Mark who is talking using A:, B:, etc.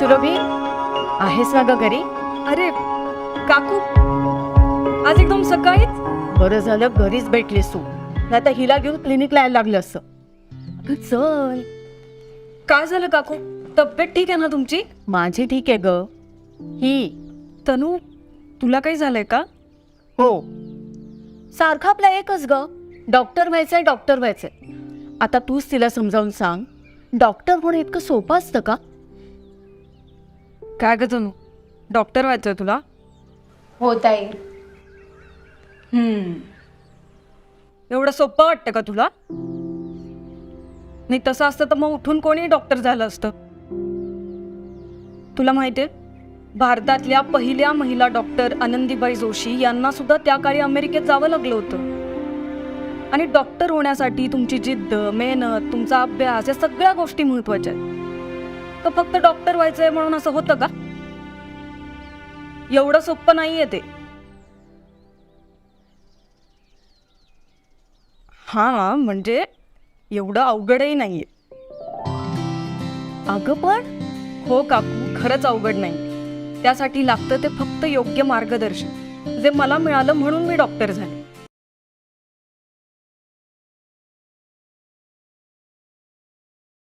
A: सुरभी आहेस ना ग घरी?
B: अरे काकू आज एकदम सकाळीच?
A: बरं झालं घरीच भेटलीस तू. नाही तर हिला घेऊन क्लिनिकला यायला लागलं असं अगं चल.
B: काय झालं काकू? तब्येत ठीक आहे ना तुमची?
A: माझी ठीक आहे ग. ही
B: तनू तुला काही झालंय का?
A: हो. सारखं आपलं एकच ग. डॉक्टर व्हायचंय डॉक्टर व्हायचंय. आता तूच तिला समजावून सांग. डॉक्टर होणं इतकं सोपं असतं का?
B: काय ग तनू? डॉक्टर व्हायचं तुला?
A: हो ताई.
B: एवढं सोपं वाटतं का तुला? नाही तसं असतं तर मग उठून कोणी डॉक्टर झालं असतं. तुला माहिती आहे भारतातल्या पहिल्या महिला डॉक्टर आनंदीबाई जोशी यांना सुद्धा त्या काळी अमेरिकेत जावं लागलं होतं. आणि डॉक्टर होण्यासाठी तुमची जिद्द मेहनत तुमचा अभ्यास या सगळ्या गोष्टी महत्त्वाच्या आहेत. तर फक्त डॉक्टर व्हायचंय म्हणून असं होतं का? एवढं सोपं नाहीये ते. हा म्हणजे एवढं अवघडही नाहीये.
A: अगं पण?
B: हो काकू खरंच अवघड नाही. त्यासाठी लागतं ते फक्त योग्य मार्गदर्शन. जे मला मिळालं म्हणून मी डॉक्टर झाले.